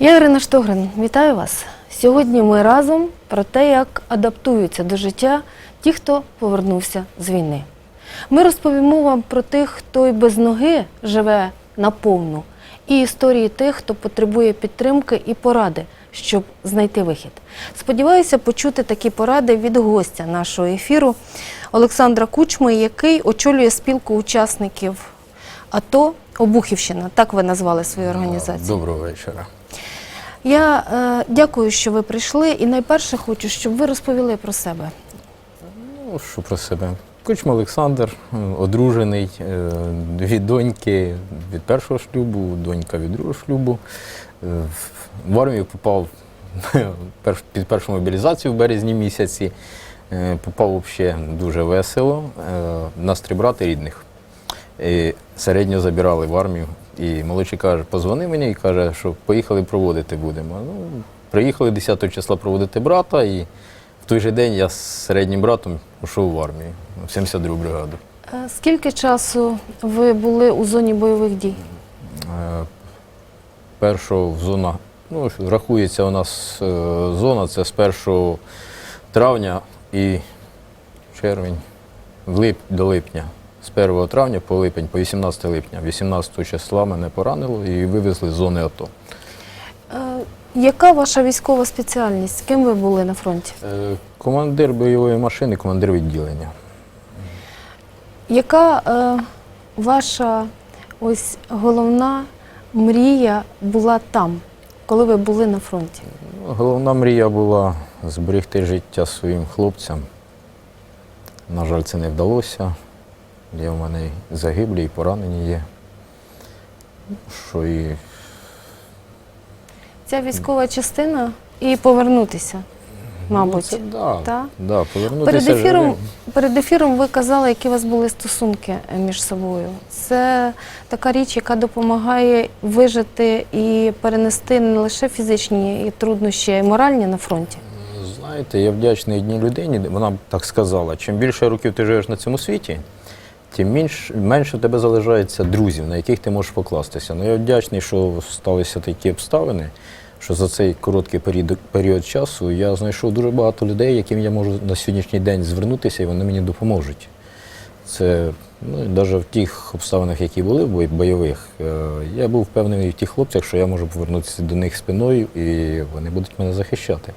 Я Ірина Штогрин, вітаю вас. Сьогодні ми разом про те, як адаптуються до життя ті, хто повернувся з війни. Ми розповімо вам про тих, хто й без ноги живе наповну, і історії тих, хто потребує підтримки і поради, щоб знайти вихід. Сподіваюся почути такі поради від гостя нашого ефіру Олександра Кучми, який очолює спілку учасників АТО Обухівщина. Так ви назвали свою організацію. Доброго вечора. Я е, дякую, що ви прийшли. І найперше хочу, щоб ви розповіли про себе. Ну, що про себе? Кучма Олександр, одружений, е, дві доньки від першого шлюбу, донька від другого шлюбу. Е, В армію попав під першу мобілізацію в березні місяці. Е, Попав взагалі дуже весело. Нас три брати рідних. Середньо забирали в армію. І молодший каже, позвони мені і каже, що поїхали проводити будемо. Ну, приїхали 10 числа проводити брата, і в той же день я з середнім братом пішов в армію, в 72 бригаду. Е, скільки часу ви були у зоні бойових дій? Е, Першого зона, ну, рахується у нас е, зона, це з 1 травня і червень, до липня. З 1 травня по липень, по 18 липня. 18 числа мене поранило і вивезли з зони АТО. Е, яка ваша військова спеціальність? Ким ви були на фронті? Е, Командир бойової машини, командир відділення. Яка е, ваша ось головна мрія була там, коли ви були на фронті? Головна мрія була зберегти життя своїм хлопцям. На жаль, це не вдалося. Є в мене і загиблі, і поранені є. Що і Ця військова частина і повернутися, мабуть. Ну, це, да, Та? Да, повернутися Перед ефіром, живим. перед ефіром ви казали, які у вас були стосунки між собою. Це така річ, яка допомагає вижити і перенести не лише фізичні труднощі, а й моральні на фронті. Знаєте, я вдячний одній людині, вона так сказала, чим більше років ти живеш на цьому світі, тим менш, менше в тебе залишається друзів, на яких ти можеш покластися. Ну, я вдячний, що сталися такі обставини, що за цей короткий період, період часу я знайшов дуже багато людей, яким я можу на сьогоднішній день звернутися, і вони мені допоможуть. Це ну, навіть в тих обставинах, які були бой- бойових, е, я був впевнений в тих хлопцях, що я можу повернутися до них спиною і вони будуть мене захищати.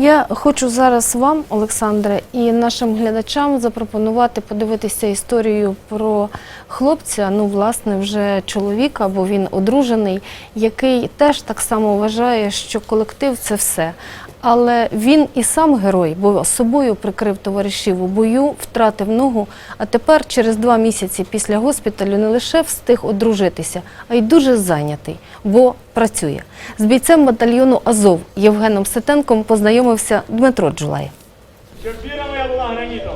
Я хочу зараз вам, Олександре, і нашим глядачам запропонувати подивитися історію про хлопця, ну, власне, вже чоловіка, бо він одружений, який теж так само вважає, що колектив це все. Але він і сам герой, бо собою прикрив товаришів у бою, втратив ногу, а тепер, через два місяці після госпіталю, не лише встиг одружитися, а й дуже зайнятий, бо працює. З бійцем батальйону Азов Євгеном Ситенком познайомився Дмитро Джулай. Щоб віра моя була гранітом.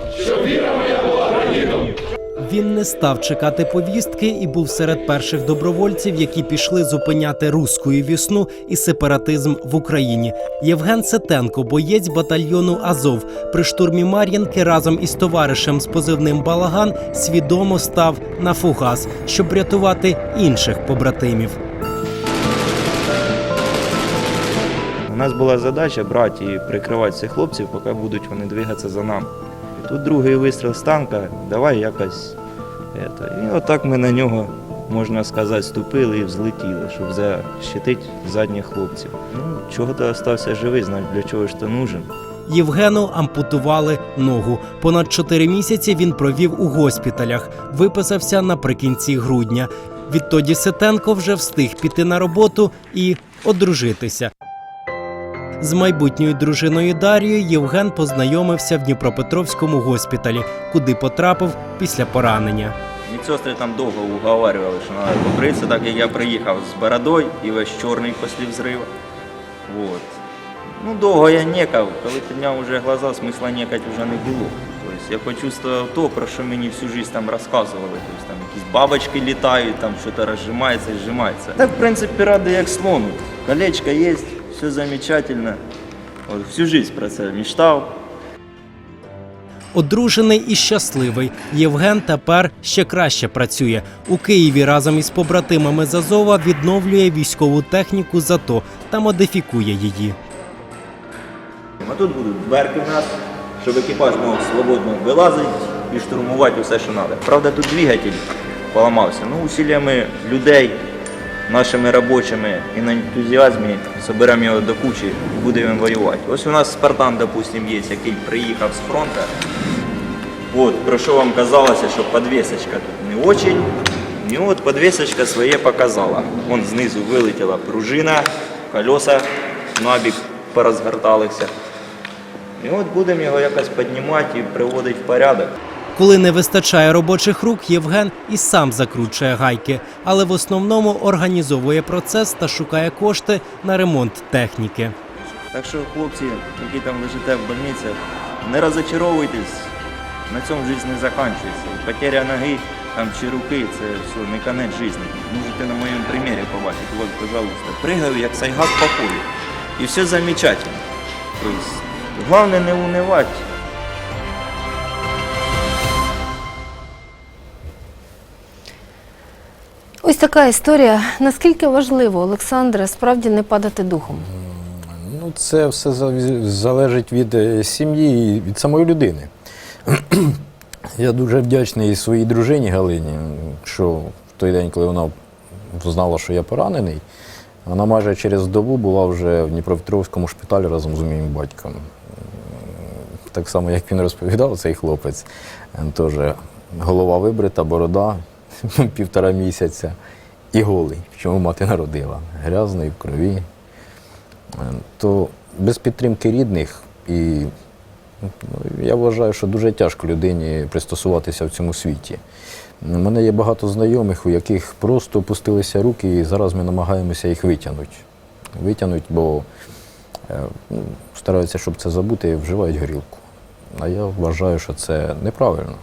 Він не став чекати повістки і був серед перших добровольців, які пішли зупиняти руську вісну і сепаратизм в Україні. Євген Сетенко, боєць батальйону Азов, при штурмі Мар'їнки разом із товаришем з позивним Балаган свідомо став на фугас, щоб врятувати інших побратимів. У нас була задача брати і прикривати цих хлопців, поки будуть вони двигатися за нами. Тут другий вистріл з танка, давай якось. І отак ми на нього, можна сказати, ступили і взлетіли, щоб защитити задніх хлопців. Ну, чого ти остався живий, значить для чого ж ти нужен. Євгену ампутували ногу. Понад чотири місяці він провів у госпіталях. Виписався наприкінці грудня. Відтоді Сетенко вже встиг піти на роботу і одружитися. З майбутньою дружиною Дарією Євген познайомився в Дніпропетровському госпіталі, куди потрапив після поранення. Медсестри там довго уговарювали, що треба побритися, так як я приїхав з бородою і весь чорний після взриву. Вот. Ну, довго я некав, коли підняв уже глаза, смисла некать вже не було. Тобто я почувствував то, про що мені всю життя там розказували. Тобто там якісь бабочки літають, там щось розжимається і зжимається. Так, в принципі, радий як слон. Колечко є, все замечательно. От, всю життя про це мечтав. Одружений і щасливий. Євген тепер ще краще працює. У Києві разом із побратимами з Азова відновлює військову техніку ЗАТО та модифікує її. А тут будуть дверки в нас, щоб екіпаж мог свободно вилазити і штурмувати все, що треба. Правда, тут двигатель поламався. Ну, усиллями людей, нашими робочими і на ентузіазмі зберемо його до кучі і будемо воювати. Ось у нас Спартан, допустим, є, який приїхав з фронту. От, про що вам казалося, що подвесочка тут не очень. І от подвесочка своє показала. Вон знизу вилетіла пружина, колеса набік порозгорталися. І от будемо його якось піднімати і приводити в порядок. Коли не вистачає робочих рук, Євген і сам закручує гайки, але в основному організовує процес та шукає кошти на ремонт техніки. Так що, хлопці, які там лежите в больницях, не розочаровуйтесь, на цьому життя не закінчується. Потеря ноги там, чи руки це все, не конець життя. Можете на моєму примірі побачити. Вот, пожалуйста. Пригаю, як сайгак по полю. І все замечательно. Тобто, головне не унивати. Ось така історія. Наскільки важливо, Олександре, справді не падати духом? Ну, це все залежить від е, сім'ї і від самої людини. Я дуже вдячний своїй дружині Галині, що в той день, коли вона знала, що я поранений, вона майже через добу була вже в Дніпропетровському шпиталі разом з моїм батьком. Так само, як він розповідав, цей хлопець, е, теж голова вибрита, борода півтора місяця і голий, в чому мати народила, грязний в крові. Е, То без підтримки рідних і ну, я вважаю, що дуже тяжко людині пристосуватися в цьому світі. У мене є багато знайомих, у яких просто опустилися руки, і зараз ми намагаємося їх витягнути. Витягнути, бо е, ну, стараються, щоб це забути, і вживають горілку. А я вважаю, що це неправильно.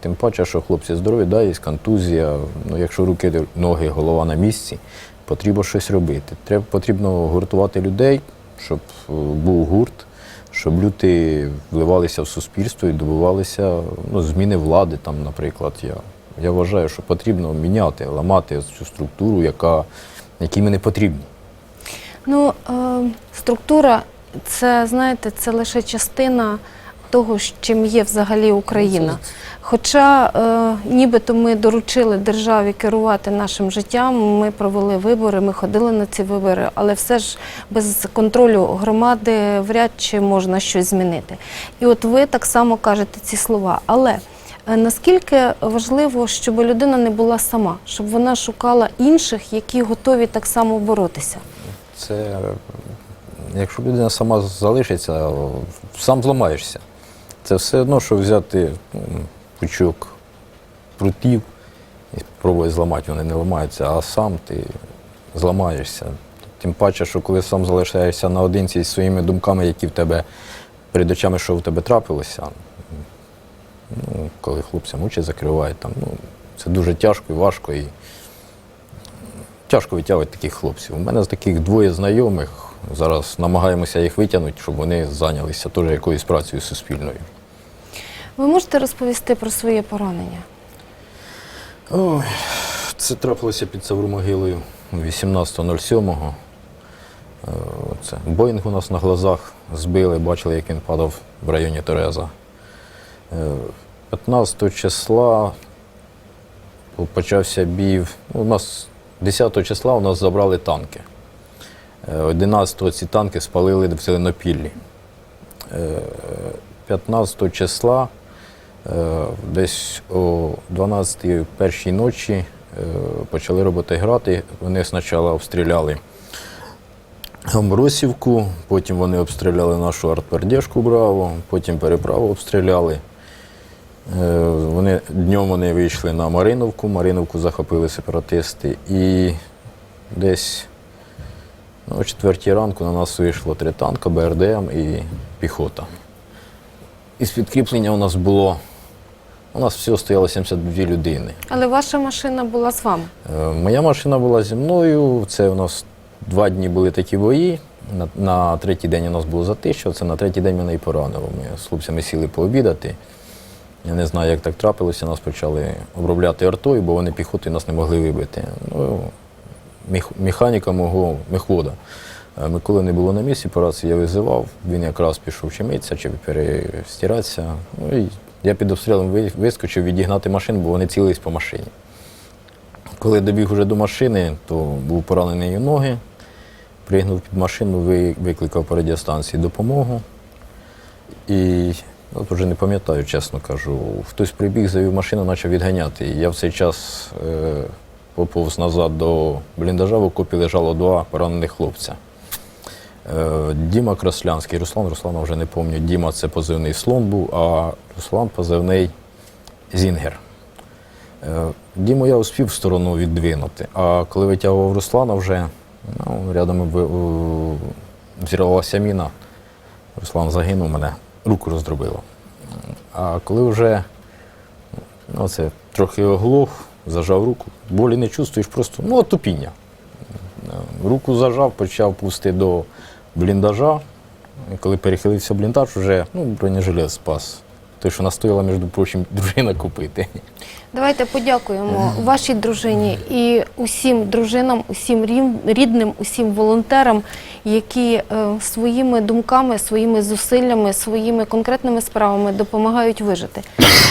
Тим паче, що хлопці здорові, да, є контузія. Ну, якщо руки, ноги, голова на місці, потрібно щось робити. Треба, потрібно гуртувати людей, щоб е, був гурт, щоб люди вливалися в суспільство і добивалися ну, зміни влади, там, наприклад. Я, я вважаю, що потрібно міняти, ламати цю структуру, яка, якій ми не потрібні. Ну, е, структура це, знаєте, це лише частина того, з чим є взагалі Україна. Хоча е, нібито ми доручили державі керувати нашим життям, ми провели вибори, ми ходили на ці вибори, але все ж без контролю громади вряд чи можна щось змінити. І от ви так само кажете ці слова. Але е, наскільки важливо, щоб людина не була сама, щоб вона шукала інших, які готові так само боротися. Це якщо людина сама залишиться, сам зламаєшся. Це все одно, що взяти пучок прутів і спробувати зламати, вони не ламаються, а сам ти зламаєшся. Тим паче, що коли сам залишаєшся наодинці зі своїми думками, які в тебе перед очами, що в тебе трапилося, ну, коли хлопцям очі закривають, там, ну, це дуже тяжко і важко. І тяжко витягувати таких хлопців. У мене з таких двоє знайомих. Зараз намагаємося їх витягнути, щоб вони зайнялися теж якоюсь працею суспільною. Ви можете розповісти про своє поранення? Ой, це трапилося під Савромогилою 18.07. Е, Це Боїнг у нас на глазах збили, бачили, як він падав в районі Тереза. Е, 15 числа почався бій. У нас 10 числа у нас забрали танки. Е, 11 ці танки спалили в Зеленопіллі. Е, 15 числа Е, Десь о 12-й першій ночі е, почали роботи грати. Вони спочатку обстріляли Амбросівку, потім вони обстріляли нашу артпердєшку Браво, потім переправу обстріляли. Е, Вони, днем вони вийшли на Мариновку, Мариновку захопили сепаратисти. І десь о 4 ранку на нас вийшло три танка, БРДМ і піхота. Із підкріплення у нас було. У нас всього стояло 72 людини. Але ваша машина була з вами. Е, Моя машина була зі мною. Це у нас два дні були такі бої. На, на третій день у нас було затище, це на третій день мене і поранило. Ми з хлопцями сіли пообідати. Я не знаю, як так трапилося, нас почали обробляти артою, бо вони піхотою нас не могли вибити. Ну, механіка мого мехвода. Е, Миколи не було на місці, по рації я визивав, він якраз пішов чи митися, чи перестиратися. Ну, і я під обстрілом вискочив відігнати машину, бо вони цілились по машині. Коли добіг уже до машини, то був поранений у ноги, пригнув під машину, викликав по радіостанції допомогу. І от вже не пам'ятаю, чесно кажу. Хтось прибіг, завів машину, почав відганяти. Я в цей час е, поповз назад до бліндажа, в окопі лежало два поранених хлопця. Е, Діма Краслянський, Руслан, Руслана вже не пам'ятаю. Діма це позивний слон був, а Руслан позивний Зінгер. Е, Діму я успів в сторону віддвинути, а коли витягував Руслана вже, ну, рядом взірвалася міна. Руслан загинув, мене руку роздробило. А коли вже ну, це, трохи оглох, зажав руку, болі не чувствуєш, просто ну, отупіння. Руку зажав, почав пусти до бліндажа. І коли перехилився бліндаж, вже ну, бронежилет спас. Той, що настояла, між прочим, дружина купити. Давайте подякуємо вашій дружині і усім дружинам, усім рідним, усім волонтерам, які е, своїми думками, своїми зусиллями, своїми конкретними справами допомагають вижити.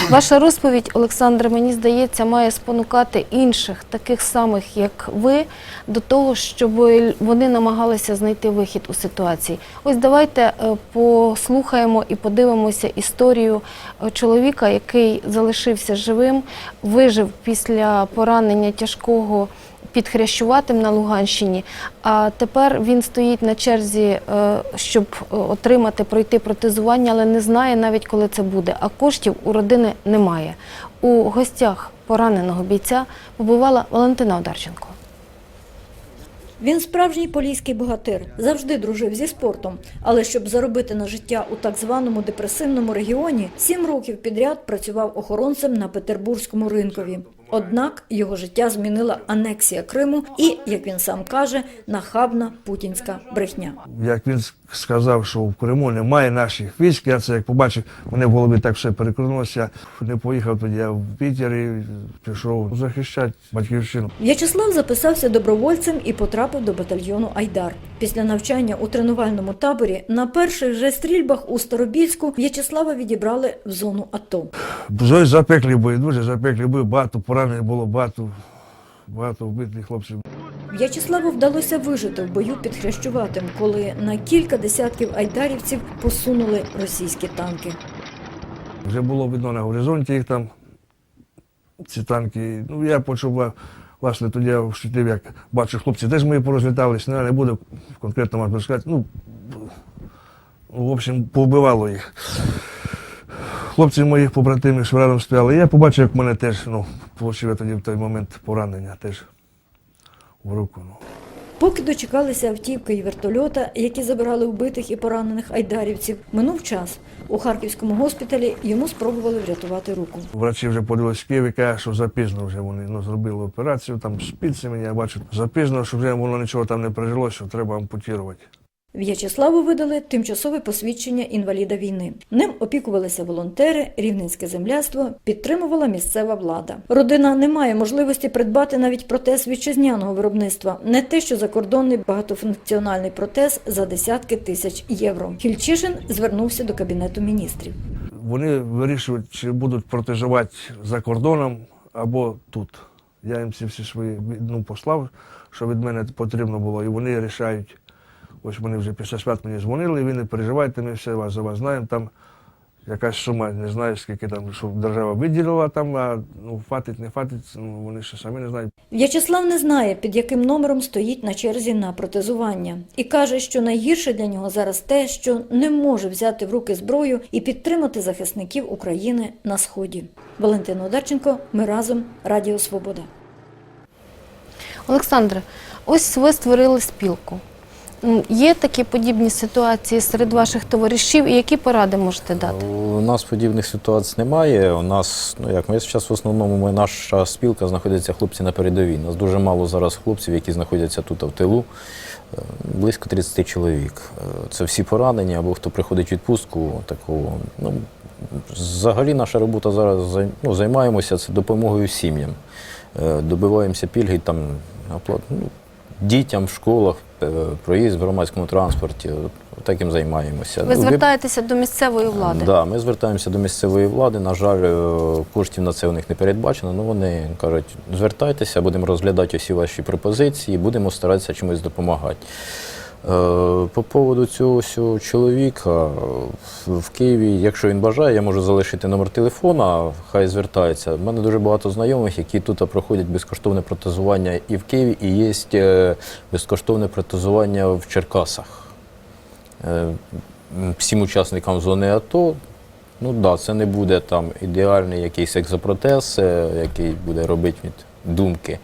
Ваша розповідь, Олександре, мені здається, має спонукати інших, таких самих, як ви, до того, щоб вони намагалися знайти вихід у ситуації. Ось давайте е, послухаємо і подивимося історію е, чоловіка, який залишився живим, вижив після поранення тяжкого під Хрящуватим на Луганщині. А тепер він стоїть на черзі, е, щоб е, отримати, пройти протезування, але не знає навіть, коли це буде. А коштів у родини немає. У гостях пораненого бійця побувала Валентина Одарченко. Він справжній поліський богатир, завжди дружив зі спортом. Але щоб заробити на життя у так званому депресивному регіоні, сім років підряд працював охоронцем на Петербурзькому ринкові. Однак його життя змінила анексія Криму і, як він сам каже, нахабна путінська брехня. Як він сказав, що в Криму немає наших військ, я це як побачив, мене в голові так все перекрунулося. Не поїхав тоді я в Пітер і пішов захищати батьківщину. В'ячеслав записався добровольцем і потрапив до батальйону Айдар. Після навчання у тренувальному таборі на перших же стрільбах у Старобільську В'ячеслава відібрали в зону АТО. Зої запеклі бої, дуже запеклі бої, багато поранених було, багато, багато вбитих хлопців. В'ячеславу вдалося вижити в бою під Хрящуватим, коли на кілька десятків айдарівців посунули російські танки. Вже було видно на горизонті їх там, ці танки. Ну, я почув, власне, тоді я вчителів, як бачу, хлопці теж мої порозлітались, ну, я не буду конкретно вам сказати. Ну, в общем, повбивало їх. Хлопці моїх побратимів, що рядом стояли. Я побачив, як в мене теж, ну, отримав я тоді в той момент поранення теж в руку. Ну. Поки дочекалися автівки і вертольота, які забирали вбитих і поранених айдарівців, минув час. У харківському госпіталі йому спробували врятувати руку. Врачі вже подивилися в Києві, кажуть, що запізно вже вони ну, зробили операцію, там з пільцями, я бачу, запізно, що вже воно нічого там не пережило, що треба ампутувати. В'ячеславу видали тимчасове посвідчення інваліда війни. Ним опікувалися волонтери, рівненське земляство, підтримувала місцева влада. Родина не має можливості придбати навіть протез вітчизняного виробництва, не те, що закордонний багатофункціональний протез за десятки тисяч євро. Хільчишин звернувся до кабінету міністрів. Вони вирішують, чи будуть протежувати за кордоном або тут. Я їм ці всі свої ну, послав, що від мене потрібно було, і вони рішають. Ось вони вже після свят мені дзвонили, і ви не переживайте, ми все вас за вас знаємо. Там якась сума, не знаю, скільки там, що держава виділила там, а ну, фатить, не фатить, ну, вони ще самі не знають. В'ячеслав не знає, під яким номером стоїть на черзі на протезування, і каже, що найгірше для нього зараз те, що не може взяти в руки зброю і підтримати захисників України на сході. Валентина Одарченко, ми разом, Радіо Свобода. Олександре, ось ви створили спілку. Є такі подібні ситуації серед ваших товаришів, і які поради можете дати? У нас подібних ситуацій немає. У нас, ну як ми зараз в основному, ми, наша спілка знаходиться хлопці на передовій. У нас дуже мало зараз хлопців, які знаходяться тут в тилу. Е, Близько 30 чоловік. Е, Це всі поранені або хто приходить в відпустку. Такого. Ну, взагалі наша робота зараз ну, займаємося це допомогою сім'ям. Е, Добиваємося пільги там, оплат, ну, дітям в школах, е, проїзд в громадському транспорті. Таким займаємося. Ви Ну, звертаєтеся до місцевої влади? Да, ми звертаємося до місцевої влади. На жаль, е, коштів на це у них не передбачено. Ну вони кажуть, звертайтеся, будемо розглядати усі ваші пропозиції, будемо старатися чимось допомагати. Е, По поводу цього всього чоловіка е, в- Києві, якщо він бажає, я можу залишити номер телефона, хай звертається. У мене дуже багато знайомих, які тут проходять безкоштовне протезування і в Києві, і є е, безкоштовне протезування в Черкасах. Всім учасникам зони АТО. Ну да, це не буде там ідеальний якийсь екзопротез, який буде робити від думки.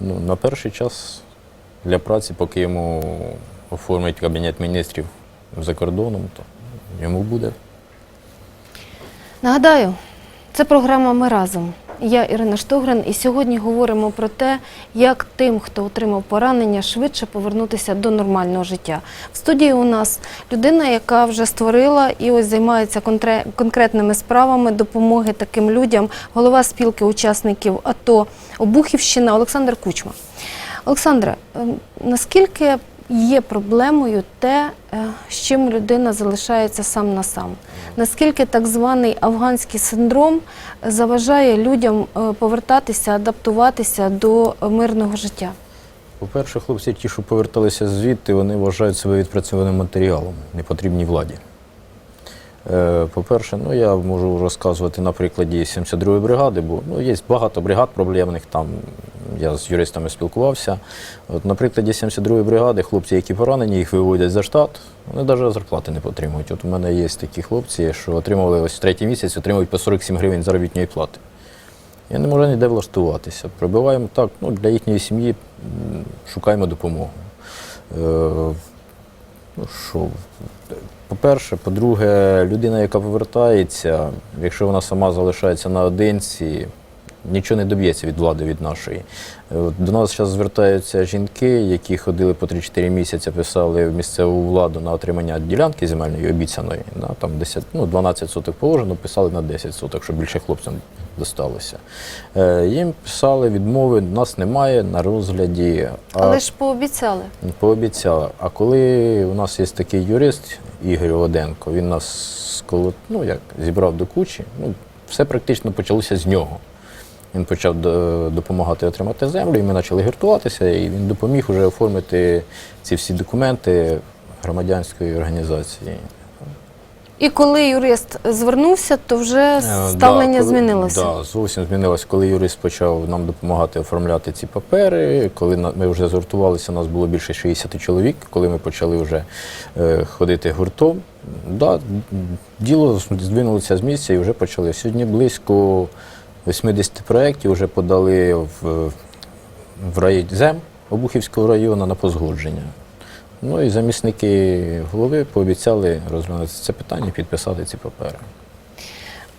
Ну, на перший час для праці, поки йому оформить Кабінет міністрів за кордоном, то йому буде. Нагадаю, це програма Ми разом. Я Ірина Штогрин, і сьогодні говоримо про те, як тим, хто отримав поранення, швидше повернутися до нормального життя. В студії у нас людина, яка вже створила і ось займається конкретними справами допомоги таким людям, голова спілки учасників АТО Обухівщина Олександр Кучма. Олександре, ем, наскільки є проблемою те, е, з чим людина залишається сам на сам? Наскільки так званий афганський синдром заважає людям е, повертатися, адаптуватися до мирного життя? По-перше, хлопці, ті, що поверталися звідти, вони вважають себе відпрацьованим матеріалом, не потрібній владі. Е, По-перше, ну я можу розказувати на прикладі 72-ї бригади, бо ну, є багато бригад проблемних там. Я з юристами спілкувався. От, на прикладі 72-ї бригади хлопці, які поранені, їх виводять за штат, вони навіть зарплати не отримують. От у мене є такі хлопці, що отримували ось третій місяць, отримують по 47 гривень заробітної плати. Я не можу ніде влаштуватися. Пробиваємо так, ну, для їхньої сім'ї шукаємо допомогу. Що, по-перше, по-друге, людина, яка повертається, якщо вона сама залишається наодинці, нічого не доб'ється від влади від нашої. Е, До нас зараз звертаються жінки, які ходили по 3-4 місяці, писали в місцеву владу на отримання ділянки земельної обіцяної. На, там 10, ну, 12 соток положено, писали на 10 соток, щоб більше хлопцям досталося. Е, їм писали відмови, нас немає на розгляді. А Але ж пообіцяли. Пообіцяла. А коли у нас є такий юрист Ігор Оденко, він нас сколо- ну, як, зібрав до кучі, ну, все практично почалося з нього. Він почав допомагати отримати землю, і ми почали гуртуватися, і він допоміг вже оформити ці всі документи громадянської організації. І коли юрист звернувся, то вже Е, ставлення да, коли- змінилося. Да, зовсім змінилося. Коли юрист почав нам допомагати оформляти ці папери, коли ми вже згуртувалися, нас було більше 60 чоловік, коли ми почали вже е, ходити гуртом, да, діло здвинулося з місця і вже почали. Сьогодні близько 80 проєктів вже подали в, в райзем Обухівського району на позгодження. Ну і замісники голови пообіцяли розглянути це питання, підписати ці папери.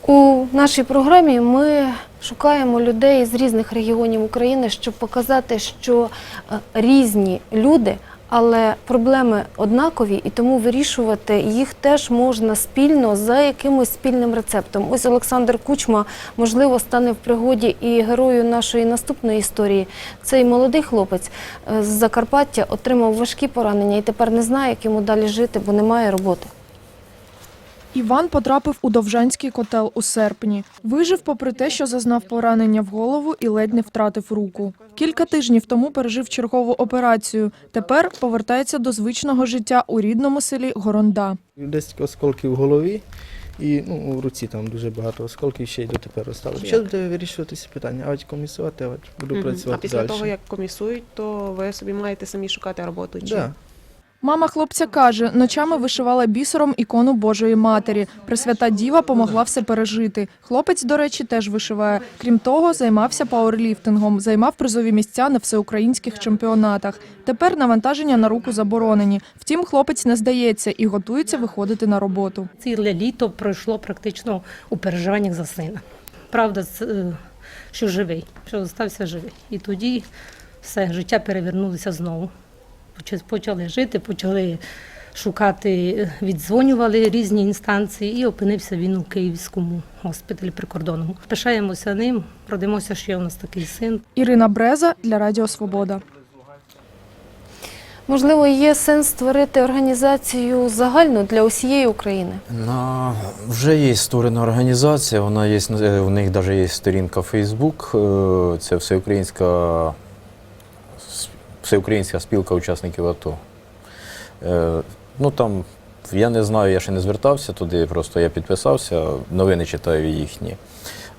У нашій програмі ми шукаємо людей з різних регіонів України, щоб показати, що е, різні люди, але проблеми однакові, і тому вирішувати їх теж можна спільно за якимось спільним рецептом. Ось Олександр Кучма, можливо, стане в пригоді і герою нашої наступної історії. Цей молодий хлопець е, з Закарпаття отримав важкі поранення і тепер не знає, як йому далі жити, бо немає роботи. Іван потрапив у Довжанський котел у серпні. Вижив попри те, що зазнав поранення в голову і ледь не втратив руку. Кілька тижнів тому пережив чергову операцію. Тепер повертається до звичного життя у рідному селі Горонда. Десь осколки в голові і ну, в руці там дуже багато осколків ще й дотепер осталось. Ще буде вирішуватися питання, а от комісувати, а от буду працювати А після далі. того, як комісують, то ви собі маєте самі шукати роботу чи Да. Мама хлопця каже, ночами вишивала бісером ікону Божої Матері. Пресвята Діва помогла все пережити. Хлопець, до речі, теж вишиває. Крім того, займався пауерліфтингом, займав призові місця на всеукраїнських чемпіонатах. Тепер навантаження на руку заборонені. Втім, хлопець не здається і готується виходити на роботу. Ціле літо пройшло практично у переживаннях за сина. Правда, е, що живий, що залишився живий. І тоді все життя перевернулося знову. Поч- Почали жити, почали шукати, віддзвонювали різні інстанції і опинився він у Київському госпіталі прикордонному. Пишаємося ним, родимося, що є у нас такий син. Ірина Бреза для Радіо Свобода. Можливо, є сенс створити організацію загальну для усієї України. На, вже є створена організація, вона є, е, у них навіть є сторінка Facebook, е, це всеукраїнська, всеукраїнська спілка учасників АТО. Е, Ну там, я не знаю, я ще не звертався туди, просто я підписався, новини читаю їхні.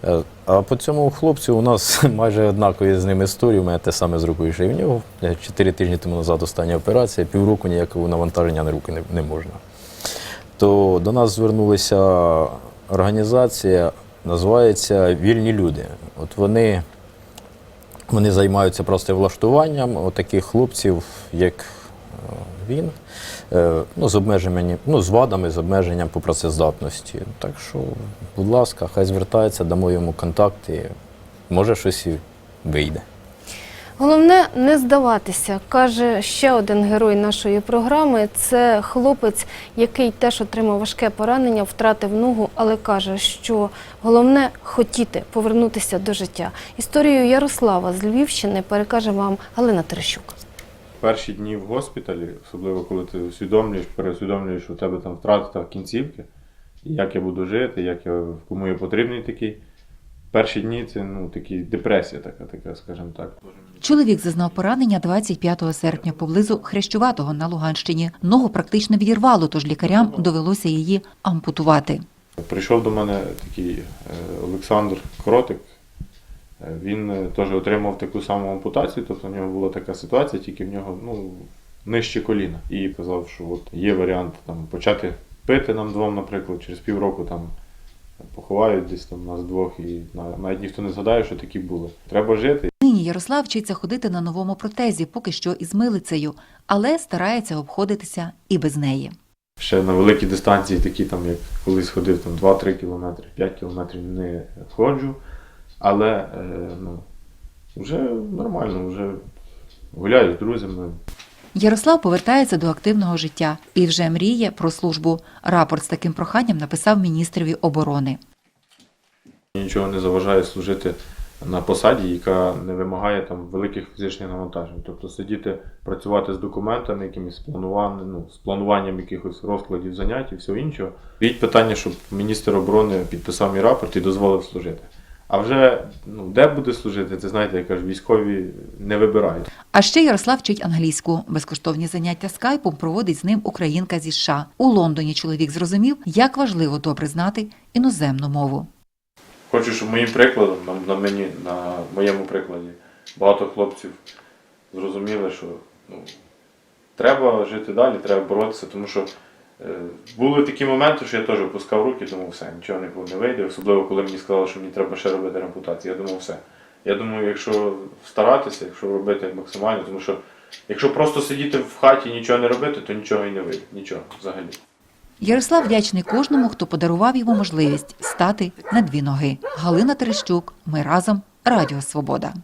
Е, А по цьому хлопцю у нас майже однакові з ним історії. У мене те саме з рукою, що і в нього. Е, Чотири тижні тому назад остання операція, півроку ніякого навантаження на руки не, не можна то до нас звернулася організація, називається Вільні люди. От вони, вони займаються просто влаштуванням таких хлопців, як е, він, е, ну, з обмеженням, ну, з вадами, з обмеженням по працездатності. Так що, будь ласка, хай звертається, дамо йому контакти, може щось і вийде. Головне не здаватися, каже ще один герой нашої програми. Це хлопець, який теж отримав важке поранення, втратив ногу, але каже, що головне хотіти повернутися до життя. Історію Ярослава з Львівщини перекаже вам Галина Терещук. перші дні в госпіталі, особливо коли ти усвідомлюєш, переусвідомлюєш, у тебе там втрата кінцівки, як я буду жити, як я, кому я потрібний такий. Перші дні це ну, такі депресія така, така, скажімо так. Чоловік зазнав поранення 25 серпня поблизу Хрещуватого на Луганщині. Ногу практично відірвало, тож лікарям довелося її ампутувати. Прийшов до мене такий е, Олександр Кротик. Е, Він е, теж отримав таку саму ампутацію, тобто в нього була така ситуація, тільки в нього ну, нижче коліна. І казав, що от є варіант там, почати пити нам двом, наприклад, через півроку там поховають десь там нас двох, і навіть ніхто не згадає, що такі були. Треба жити. Нині Ярослав вчиться ходити на новому протезі, поки що із милицею, але старається обходитися і без неї. Ще на великі дистанції, такі там, як колись ходив там 2-3 кілометри, 5 кілометрів не ходжу, але е, ну, вже нормально, вже гуляю з друзями. Ярослав повертається до активного життя і вже мріє про службу. Рапорт з таким проханням написав міністрові оборони. Нічого не заважає служити на посаді, яка не вимагає там великих фізичних навантажень. Тобто сидіти, працювати з документами, якимись з ну, з плануванням якихось розкладів занять і всього іншого. Стоїть питання, щоб міністр оборони підписав мій рапорт і дозволив служити. А вже ну, де буде служити, це знаєте, я кажу, військові не вибирають. А ще Ярослав вчить англійську. Безкоштовні заняття скайпом проводить з ним українка зі США. У Лондоні чоловік зрозумів, як важливо добре знати іноземну мову. Хочу, щоб моїм прикладом, на, на мені, на моєму прикладі, багато хлопців зрозуміли, що ну, треба жити далі, треба боротися, тому що були такі моменти, що я теж опускав руки, думав, все, нічого не, не вийде, особливо коли мені сказали, що мені треба ще робити ампутацію. Я думав, все. Я думаю, якщо старатися, якщо робити максимально, тому що якщо просто сидіти в хаті і нічого не робити, то нічого і не вийде. Нічого взагалі. Ярослав вдячний кожному, хто подарував йому можливість стати на дві ноги. Галина Терещук. Ми разом. Радіо Свобода.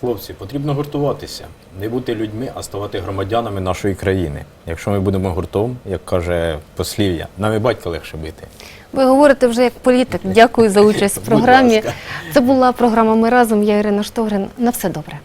Хлопці, потрібно гуртуватися, не бути людьми, а ставати громадянами нашої країни. Якщо ми будемо гуртом, як каже послів'я, нам і батька легше бити. Ви говорите вже як політик. Дякую за участь в програмі. Це була програма Ми разом. Я Ірина Штогрин. На все добре.